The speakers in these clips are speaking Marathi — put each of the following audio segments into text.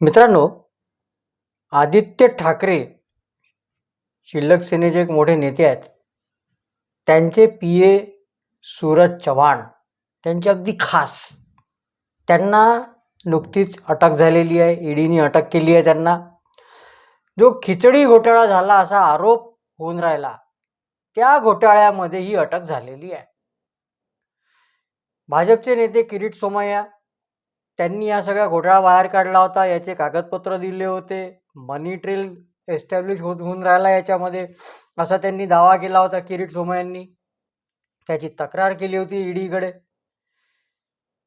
मित्रांनो आदित्य ठाकरे शिल्लक सेनेचे एक मोठे नेते आहेत. त्यांचे पी ए सूरज चव्हाण त्यांचे अगदी खास. त्यांना नुकतीच अटक झालेली आहे ईडीने अटक केली आहे त्यांना. जो खिचडी घोटाळा झाला असा आरोप होऊन राहिला त्या घोटाळ्यामध्ये ही अटक झालेली आहे. भाजपचे नेते किरीट सोमय्या त्यांनी या सगळ्या घोटाळा बाहेर काढला होता याचे कागदपत्र दिले होते. मनी ट्रेल एस्टॅब्लिश होत होऊन राहिला याच्यामध्ये. असा त्यांनी दावा केला होता किरीट सोमयांनी त्याची तक्रार केली होती ईडीकडे.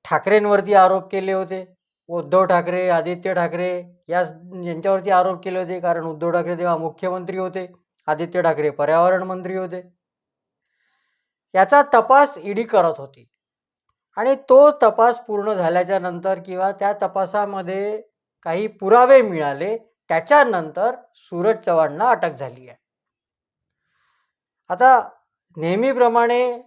ठाकरेंवरती आरोप केले होते. उद्धव ठाकरे आदित्य ठाकरे या यांच्यावरती आरोप केले होते कारण उद्धव ठाकरे तेव्हा मुख्यमंत्री होते. आदित्य ठाकरे पर्यावरण मंत्री होते. याचा तपास ईडी करत होती. आणि तो तपास पूर्ण झाल्याच्यानंतर किंवा त्या तपासामध्ये काही पुरावे मिळाले त्याच्यानंतर सूरज चव्हाणला अटक झाली आहे. आता नेहमीप्रमाणे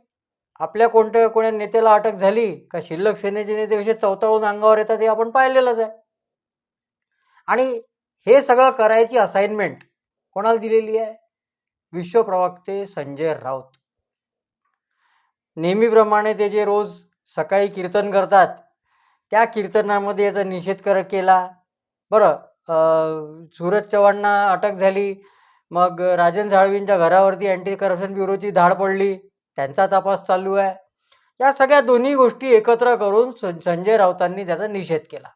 आपल्या कोणत्या कोण्या नेत्याला अटक झाली का शिल्लक सेनेचे नेते कसे चवताळून अंगावर येतात हे आपण पाहिलेलंच आहे. आणि हे सगळं करायची असाइनमेंट कोणाला दिलेली आहे? विश्वप्रवक्ते संजय राऊत. नेहमीप्रमाणे ते जे रोज सकाळी कीर्तन करतात. त्या कीर्तनामध्ये याचा निषेध कर केला. बरं सूरज चव्हाणना अटक झाली. मग राजन साळवींच्या घरावरती अँटी करप्शन ब्युरोची धाड पडली. त्यांचा तपास चालू आहे. या सगळ्या दोन्ही गोष्टी एकत्र करून सं- संजय राऊतांनी त्याचा निषेध केला.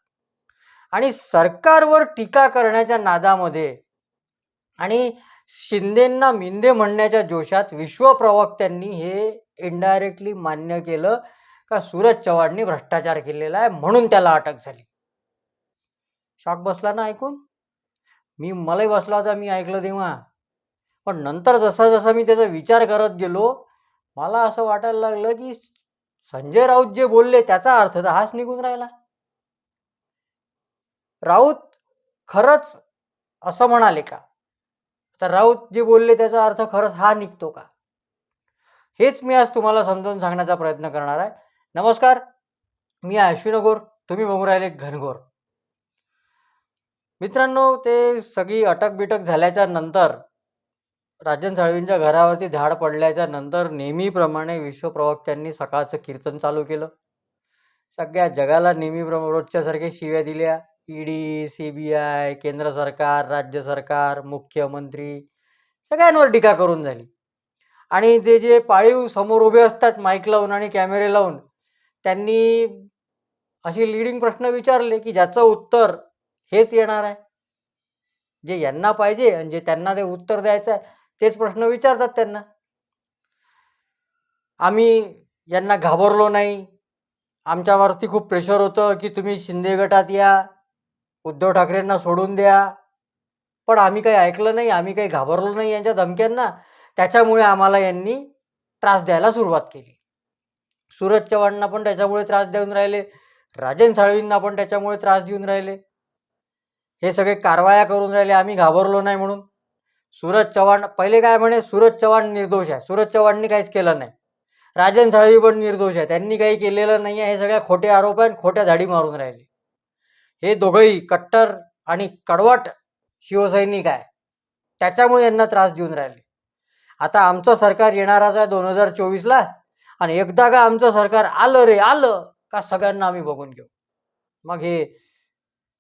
आणि सरकारवर टीका करण्याच्या नादामध्ये आणि शिंदेंना मिंदे म्हणण्याच्या जोशात विश्वप्रवक्त्यांनी हे इनडायरेक्टली मान्य केलं. का सूरज चव्हाणनी भ्रष्टाचार केलेला आहे म्हणून त्याला अटक झाली. शॉक बसला ना ऐकून? मी मलाही बसला होता मी ऐकलं तेव्हा. पण नंतर जसा जसा मी त्याचा विचार करत गेलो मला असं वाटायला लागलं की संजय राऊत जे बोलले त्याचा अर्थ तर हाच निघून राहिला. राऊत खरंच असं म्हणाले का? तर राऊत जे बोलले त्याचा अर्थ खरंच हा निघतो का? हेच मी आज तुम्हाला समजावून सांगण्याचा प्रयत्न करणार आहे. नमस्कार मी आहे अश्विनगोर तुम्ही बघू राहिले घनघोर. मित्रांनो ते सगळी अटक बिटक झाल्याच्यानंतर राजन साळवींच्या घरावरती झाड पडल्याच्या नंतर नेहमीप्रमाणे विश्वप्रवक्त्यांनी सकाळचं कीर्तन चालू केलं. सगळ्या जगाला नेहमीप्रमाणे रोजच्यासारख्या शिव्या दिल्या. ईडी सी बी आय केंद्र सरकार राज्य सरकार मुख्यमंत्री सगळ्यांवर टीका करून झाली. आणि ते जे पाळीव समोर उभे असतात माईक लावून आणि कॅमेरे लावून त्यांनी असे लिडिंग प्रश्न विचारले की ज्याचं उत्तर हेच येणार आहे. जे यांना पाहिजे आणि जे त्यांना ते उत्तर द्यायचं आहे तेच प्रश्न विचारतात त्यांना. आम्ही यांना घाबरलो नाही. आमच्यावरती खूप प्रेशर होतं की तुम्ही शिंदे गटात या उद्धव ठाकरेंना सोडून द्या. पण आम्ही काही ऐकलं नाही आम्ही काही घाबरलो नाही यांच्या धमक्यांना. त्याच्यामुळे आम्हाला यांनी त्रास द्यायला सुरुवात केली. सूरज चव्हाणना पण त्याच्यामुळे त्रास देऊन राहिले. राजन साळवींना पण त्याच्यामुळे त्रास देऊन राहिले. हे सगळे कारवाया करून राहिले. आम्ही घाबरलो नाही म्हणून. सूरज चव्हाण पहिले काय म्हणे? सूरज चव्हाण निर्दोष आहे. सूरज चव्हाणनी काहीच केलं नाही. राजन साळवी पण निर्दोष आहे. त्यांनी काही केलेलं नाही आहे हे सगळ्या खोटे आरोप आहे आणि खोट्या झाडी मारून राहिले. हे दोघंही कट्टर आणि कडवट शिवसैनिक आहे. त्याच्यामुळे यांना त्रास देऊन राहिले. आता आमचं सरकार येणारच आहे दोन हजार चोवीसला. आणि एकदा का आमचं सरकार आलं रे आलं का सगळ्यांना आम्ही बघून घेऊ. मग हे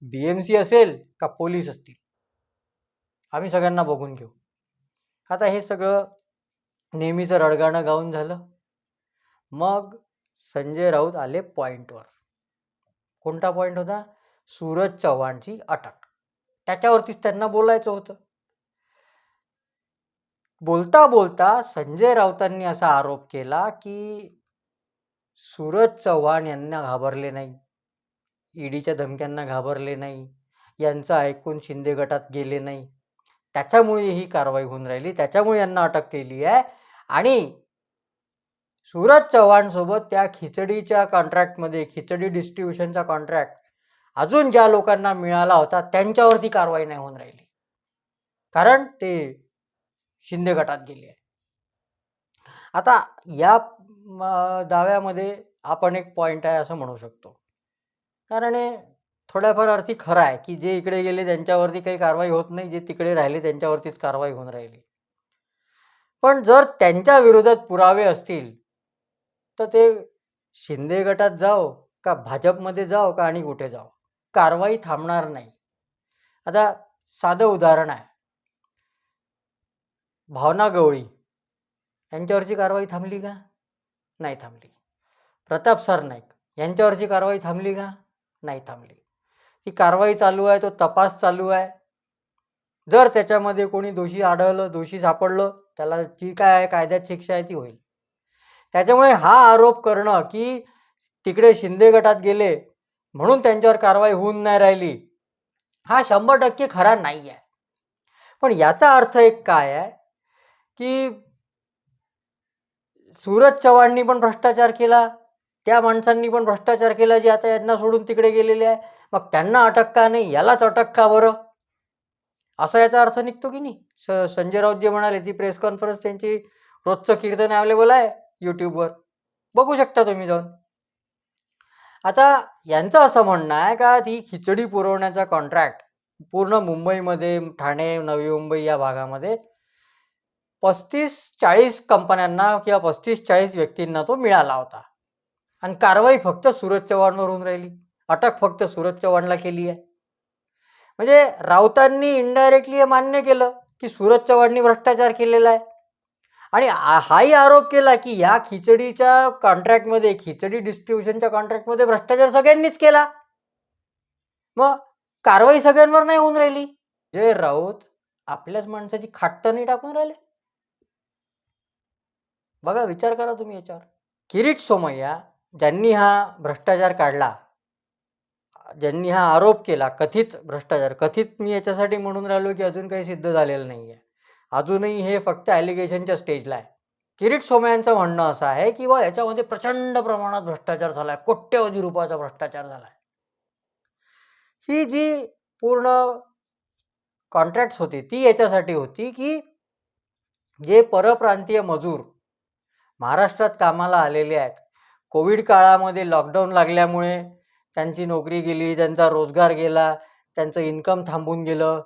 बी एम सी असेल का पोलीस असतील? आम्ही सगळ्यांना बघून घेऊ. आता हे सगळं नेहमीचं रडगाणं गाऊन झालं. मग संजय राऊत आले पॉईंटवर कोणता पॉईंट होता? सूरज चव्हाणची अटक. त्याच्यावरतीच त्यांना बोलायचं होतं. बोलता बोलता संजय राऊतांनी असा आरोप केला की सूरज चव्हाण यांना घाबरले नाही. ईडीच्या धमक्यांना घाबरले नाही. यांचं ऐकून शिंदे गटात गेले नाही. त्याच्यामुळे ही कारवाई होऊन राहिली. त्याच्यामुळे यांना अटक केली आहे. आणि सूरज चव्हाणसोबत त्या खिचडीच्या कॉन्ट्रॅक्टमध्ये खिचडी डिस्ट्रीब्युशनचा कॉन्ट्रॅक्ट अजून ज्या लोकांना मिळाला होता त्यांच्यावरती कारवाई नाही होऊन राहिली. कारण ते शिंदे गटात गेली आहे. आता या दाव्यामध्ये आपण एक पॉईंट आहे असं म्हणू शकतो. कारण हे थोड्याफार अर्थी खरं आहे की जे इकडे गेले त्यांच्यावरती काही कारवाई होत नाही जे तिकडे राहिले त्यांच्यावरतीच कारवाई होऊन राहिली. पण जर त्यांच्या विरोधात पुरावे असतील तर ते शिंदे गटात जाओ का भाजपमध्ये जाओ का आणि कुठे जाओ? कारवाई थांबणार नाही. आता साधं उदाहरण आहे. भावना गवळी. यांच्यावरची कारवाई थांबली का? नाही थांबली. प्रताप सरनाईक यांच्यावरची कारवाई थांबली का? नाही थांबली. ती कारवाई चालू आहे तो तपास चालू आहे. जर त्याच्यामध्ये कोणी दोषी आढळलं दोषी सापडलं त्याला जी काय आहे कायद्यात शिक्षा आहे ती होईल. त्याच्यामुळे हा आरोप करणं की तिकडे शिंदे गटात गेले म्हणून त्यांच्यावर कारवाई होऊन नाही राहिली हा शंभर टक्के खरा नाही आहे. पण याचा अर्थ एक काय आहे? की सूरज चव्हाणनी पण भ्रष्टाचार केला त्या माणसांनी पण भ्रष्टाचार केला जे आता यांना सोडून तिकडे गेलेले आहे. मग त्यांना अटक का नाही? यालाच अटक का बरं? असा याचा अर्थ निघतो की नाही? स संजय राऊत जे म्हणाले ती प्रेस कॉन्फरन्स त्यांची रोजचं कीर्तन अवेलेबल आहे यूट्यूबवर बघू शकता तुम्ही जाऊन. आता यांचं असं म्हणणं आहे का ती खिचडी पुरवण्याचा कॉन्ट्रॅक्ट पूर्ण मुंबईमध्ये ठाणे नवी मुंबई या भागामध्ये पस्तीस चाळीस कंपन्यांना किंवा पस्तीस चाळीस व्यक्तींना तो मिळाला होता. आणि कारवाई फक्त सूरज चव्हाणवर होऊन राहिली. अटक फक्त सूरज चव्हाणला केली आहे. म्हणजे राऊतांनी इनडायरेक्टली हे मान्य केलं की सूरज चव्हाणनी भ्रष्टाचार केलेला आहे. आणि हाही आरोप केला की ह्या खिचडीच्या कॉन्ट्रॅक्टमध्ये खिचडी डिस्ट्रीब्युशनच्या कॉन्ट्रॅक्टमध्ये भ्रष्टाचार सगळ्यांनीच केला. मग कारवाई सगळ्यांवर नाही होऊन राहिली. जय राऊत आपल्याच माणसाची खाट्ट नाही टाकून राहिले. बघा विचार करा तुम्ही याच्यावर. किरीट सोमय्या ज्यांनी हा भ्रष्टाचार काढला ज्यांनी हा आरोप केला कथित भ्रष्टाचार कथित मी याच्यासाठी म्हणून राहिलो की अजून काही सिद्ध झालेलं नाही आहे अजूनही हे फक्त ॲलिगेशनच्या स्टेजला आहे. किरीट सोमयांचं म्हणणं असं आहे की बा याच्यामध्ये प्रचंड प्रमाणात भ्रष्टाचार झाला आहे कोट्यवधी रुपयाचा भ्रष्टाचार झाला आहे ही जी पूर्ण कॉन्ट्रॅक्ट्स होती ती याच्यासाठी होती की जे परप्रांतीय मजूर महाराष्ट्रात कामाला आलेले आहेत. कोविड काळामध्ये लॉकडाऊन लागल्यामुळे त्यांची नोकरी गेली त्यांचा रोजगार गेला त्यांचं इन्कम थांबून गेलं.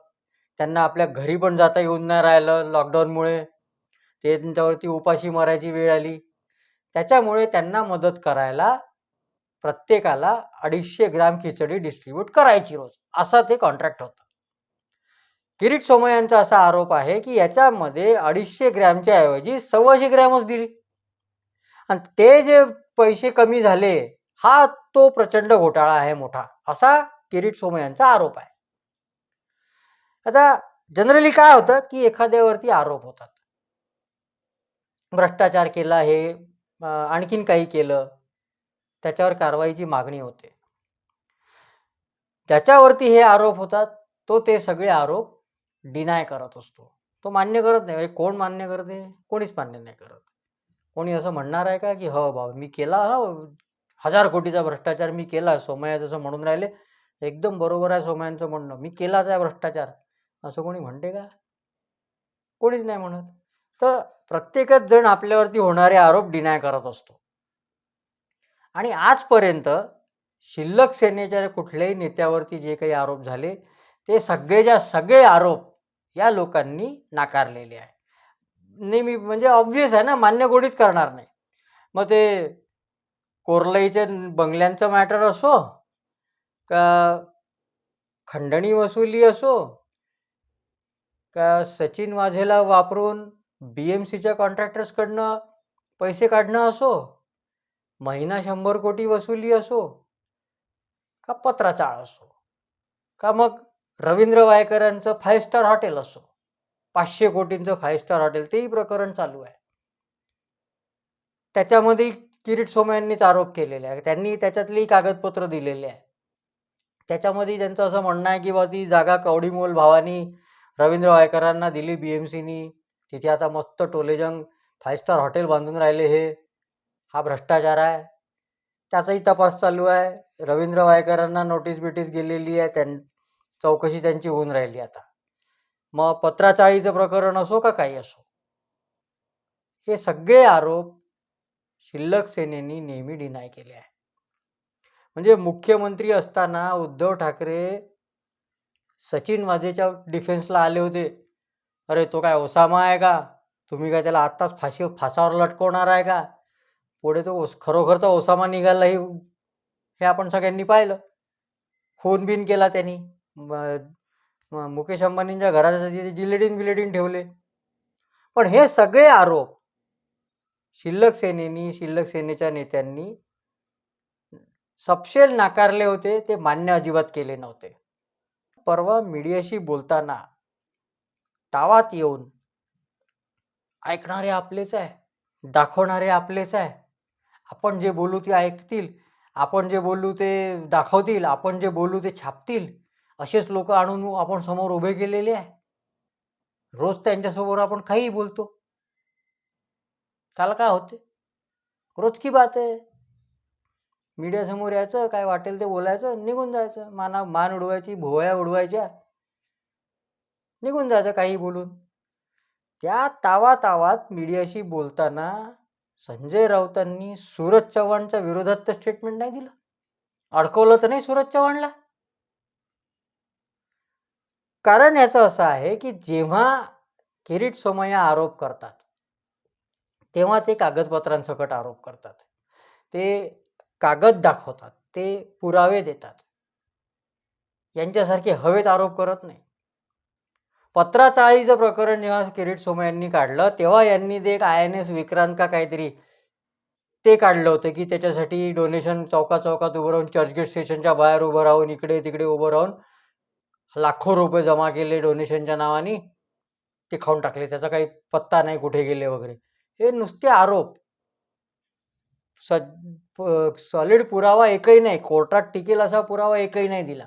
त्यांना आपल्या घरी पण जाता येऊन नाही राहिलं लॉकडाऊनमुळे ते त्यांच्यावरती उपाशी मरायची वेळ आली. त्याच्यामुळे त्यांना मदत करायला प्रत्येकाला अडीचशे ग्राम खिचडी डिस्ट्रीब्यूट करायची रोज. असा ते कॉन्ट्रॅक्ट होतं. किरीट सोमय्यांचा असा आरोप आहे की याच्यामध्ये अडीचशे ग्रॅमच्या ऐवजी सव्वाशे ग्रॅमच दिली. आणि ते जे पैसे कमी झाले हा तो प्रचंड घोटाळा आहे मोठा. असा किरीट सोमय्यांचा आरोप आहे. आता जनरली काय होतं की एखाद्यावरती आरोप होतात. भ्रष्टाचार केला हे आणखीन काही केलं त्याच्यावर कारवाईची मागणी होते. ज्याच्यावरती हे आरोप होतात तो ते सगळे आरोप डिनाय करत असतो. तो मान्य करत नाही. कोण मान्य करते? कोणीच मान्य नाही करत. कोणी असं म्हणणार आहे का की हो बाबा मी केला हा हजार कोटीचा भ्रष्टाचार मी केला सोमय्या जसं म्हणून राहिले एकदम बरोबर आहे सोमयांचं म्हणणं मी केलाच आहे भ्रष्टाचार. असं कोणी म्हणते का? कोणीच नाही म्हणत. तर प्रत्येकच जण आपल्यावरती होणारे आरोप डिनाय करत असतो. आणि आजपर्यंत शिल्लक सेनेच्या कुठल्याही नेत्यावरती जे काही आरोप झाले ते सगळेच्या सगळे आरोप या लोकांनी नाकारलेले आहे नेहमी म्हणजे ऑब्व्हियस आहे ना मान्य कोणीच करणार नाही. मग ते कोरलईच्या बंगल्यांचं मॅटर असो का खंडणी वसुली असो का सचिन वाझेला वापरून बी एम सीच्या कॉन्ट्रॅक्टर्सकडनं पैसे काढणं असो महिना शंभर कोटी वसुली असो का पत्राचाळ असो का मग रवींद्र वायकरांचं फाईव्ह स्टार हॉटेल असो. पाचशे कोटींचं फाईव्ह स्टार हॉटेल तेही प्रकरण चालू आहे. त्याच्यामध्ये किरीट सोमय्यांनीच आरोप केलेले आहे त्यांनी त्याच्यातली कागदपत्र दिलेले आहे त्याच्यामध्ये त्यांचं असं म्हणणं आहे की बा ती जागा कवडीमोल भावानी रवींद्र वायकरांना दिली बी एम सीनी तिथे आता मस्त टोलेजंग फाईव्ह स्टार हॉटेल बांधून राहिले हे. हा भ्रष्टाचार आहे. त्याचाही तपास चालू आहे. रवींद्र वायकरांना नोटीस बिटीस गेलेली आहे. त्यां चौकशी त्यांची होऊन राहिली आता. मग पत्राचाळीचं प्रकरण असो का काही असो? हे सगळे आरोप शिल्लक सेनेनी नेहमी डिनाय केले आहे म्हणजे मुख्यमंत्री असताना उद्धव ठाकरे सचिन वाजेच्या डिफेन्सला आले होते. अरे तो काय ओसामा आहे का? तुम्ही काय त्याला आत्ताच फाशी फासावर लटकवणार आहे का? पुढे तो ओस खरोखर तर ओसामा निघाला हे हे आपण सगळ्यांनी पाहिलं. खून बिन केला त्यांनी. मुकेश अंबानींच्या घराच्या तिथे जिलेटीन बिलेटीन ठेवले. पण हे सगळे आरोप शिल्लक सेनेनी शिल्लक सेनेच्या नेत्यांनी सपशेल नाकारले होते ते मान्य अजिबात केले नव्हते. परवा मीडियाशी बोलताना तावात येऊन ऐकणारे आपलेच आहे दाखवणारे आपलेच आहे. आपण जे बोलू ते ऐकतील आपण जे बोलू ते दाखवतील आपण जे बोलू ते छापतील. असेच लोक आणून आपण समोर उभे केलेले आहे. रोज त्यांच्यासमोर आपण काहीही बोलतो. काल काय होते? रोज की बात आहे? मीडियासमोर यायचं काय वाटेल ते बोलायचं निघून जायचं. माना मान उडवायची भोवया उडवायच्या. निघून जायचं काही बोलून. त्या तावा तावात मीडियाशी बोलताना संजय राऊतांनी सूरज चव्हाणच्या विरोधात तर स्टेटमेंट नाही दिलं. अडकवलं तर नाही सूरज चव्हाणला? कारण याचं असं आहे की जेव्हा किरीट सोमय्या आरोप करतात तेव्हा ते कागदपत्रांसकट आरोप करतात. ते कागद दाखवतात ते पुरावे देतात. यांच्यासारखे हवेत आरोप करत नाही. पत्राचाळीचं प्रकरण जेव्हा किरीट सोमय्यांनी काढलं तेव्हा यांनी ते आय एन एस विक्रांत का काहीतरी ते काढलं होतं की त्याच्यासाठी डोनेशन चौका चौकात उभं राहून चर्चगेट स्टेशनच्या बाहेर उभं राहून इकडे तिकडे उभं राहून लाखो रुपये जमा केले डोनेशनच्या नावाने. ते खाऊन टाकले. त्याचा काही पत्ता नाही कुठे गेले वगैरे. हे नुसते आरोप. सॉलिड पुरावा एकही नाही. कोर्टात टिकेल असा पुरावा एकही नाही दिला.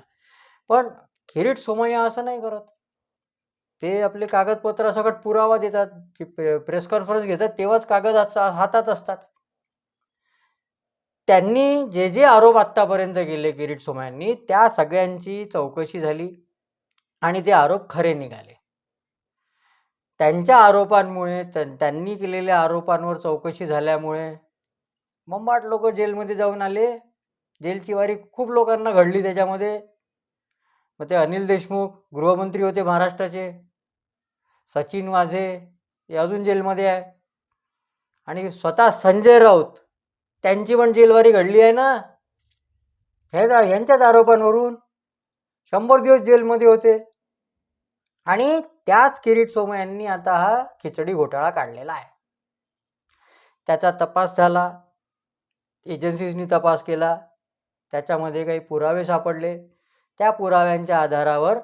पण किरीट सोमय्या असं नाही करत. ते आपले कागदपत्रासकट पुरावा देतात. की प्रेस कॉन्फरन्स घेतात तेव्हाच कागद हातात असतात. त्यांनी जे जे आरोप आत्तापर्यंत केले किरीट सोमयांनी त्या सगळ्यांची चौकशी झाली. आणि ते आरोप खरे निघाले. त्यांच्या आरोपांमुळे त्यांनी केलेल्या आरोपांवर चौकशी झाल्यामुळे मंबाट लोक जेलमध्ये जाऊन आले. जेलची वारी खूप लोकांना घडली त्याच्यामध्ये. मग ते अनिल देशमुख गृहमंत्री होते महाराष्ट्राचे. सचिन वाझे हे अजून जेलमध्ये आहे. आणि स्वतः संजय राऊत त्यांची पण जेलवारी घडली आहे ना? हे यांच्याच आरोपांवरून शंभर दिवस जेलमध्ये होते. आणि त्याच किरीट सोमय यांनी आता हा खिचडी घोटाळा काढलेला आहे. त्याचा तपास झाला एजन्सीजनी तपास केला त्याच्यामध्ये काही पुरावे सापडले. त्या पुराव्यांच्या आधारावर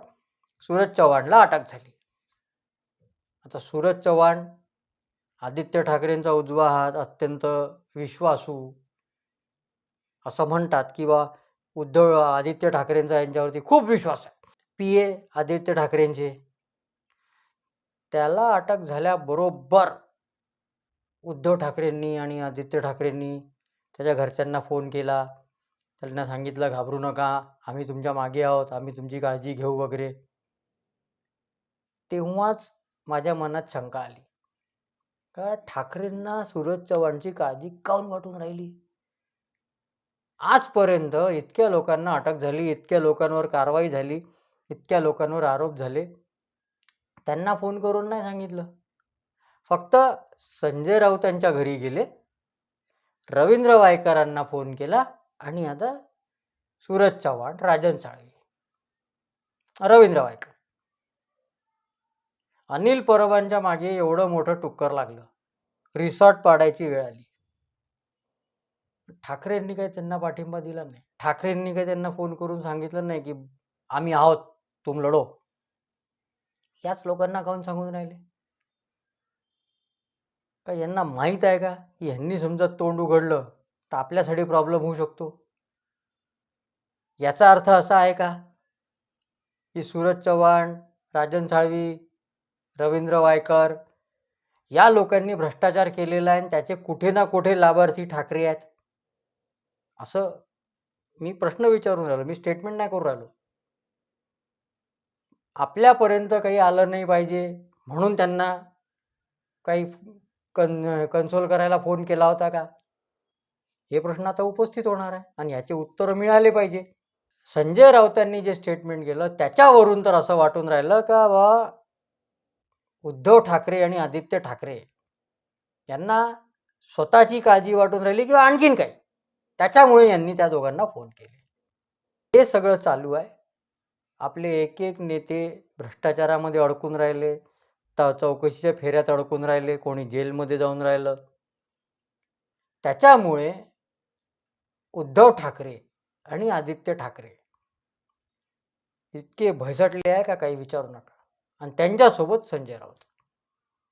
सूरज चव्हाणला अटक झाली. आता सूरज चव्हाण आदित्य ठाकरेंचा उजवा हात अत्यंत विश्वासू असं म्हणतात की बा उद्धव आदित्य ठाकरेंचा यांच्यावरती खूप विश्वास आहे. पी ए आदित्य ठाकरेंचे त्याला अटक झाल्याबरोबर उद्धव ठाकरेंनी आणि आदित्य ठाकरेंनी त्याच्या घरच्यांना फोन केला. त्यांना सांगितलं घाबरू नका आम्ही तुमच्या मागे आहोत आम्ही तुमची काळजी घेऊ वगैरे. तेव्हाच माझ्या मनात शंका आली. का ठाकरेंना सूरज चव्हाणची काळजी काऊन वाटून राहिली? आजपर्यंत इतक्या लोकांना अटक झाली इतक्या लोकांवर कारवाई झाली इतक्या लोकांवर आरोप झाले त्यांना फोन करून नाही सांगितलं. फक्त संजय राऊतांच्या घरी गेले. रवींद्र वायकरांना फोन केला आणि आता सूरज चव्हाण राजन साळवी. रवींद्र वायकर. अनिल परबांच्या मागे एवढं मोठं टुक्कर लागलं. रिसॉर्ट पाडायची वेळ आली. ठाकरेंनी काही त्यांना पाठिंबा दिला नाही. ठाकरेंनी काही त्यांना फोन करून सांगितलं नाही की आम्ही आहोत तुम लढो. याच लोकांना काऊन सांगून राहिले? का यांना माहीत आहे का की यांनी समजा तोंड उघडलं तर आपल्यासाठी प्रॉब्लेम होऊ शकतो? याचा अर्थ असा आहे का की सूरज चव्हाण राजन साळवी रवींद्र वायकर या लोकांनी भ्रष्टाचार केलेला आहे आणि त्याचे कुठे ना कुठे लाभार्थी ठाकरे आहेत? असं मी प्रश्न विचारून राहिलो. मी स्टेटमेंट नाही करून राहिलो. आपल्यापर्यंत काही आलं नाही पाहिजे म्हणून त्यांना काही कन कन्सोल करायला फोन केला होता का? हे प्रश्न आता उपस्थित होणार आहे आणि याचे उत्तरं मिळाले पाहिजे. संजय राऊतांनी जे स्टेटमेंट केलं त्याच्यावरून तर असं वाटून राहिलं का बा? उद्धव ठाकरे आणि आदित्य ठाकरे यांना स्वतःची काळजी वाटून राहिली किंवा आणखीन काही? त्याच्यामुळे यांनी त्या दोघांना फोन केले. हे सगळं चालू आहे. आपले एक एक नेते भ्रष्टाचारामध्ये अडकून राहिले त चौकशीच्या फेऱ्यात अडकून राहिले कोणी जेलमध्ये जाऊन राहिलं. त्याच्यामुळे उद्धव ठाकरे आणि आदित्य ठाकरे इतके भयसटले आहे का काही विचारू नका. आणि त्यांच्यासोबत संजय राऊत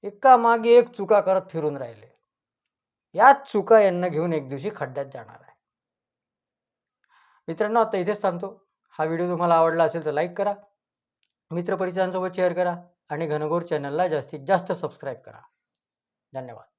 एका मागे एक चुका करत फिरून राहिले. याच चुका यांना घेऊन एक दिवशी खड्ड्यात जाणार आहे. मित्रांनो आता इथेच थांबतो. हा व्हिडिओ तुम्हाला आवडला असेल तर लाईक करा. मित्रपरिचयांसोबत शेअर करा आणि घनघोर चॅनलला जास्तीत जास्त सबस्क्राईब करा. धन्यवाद.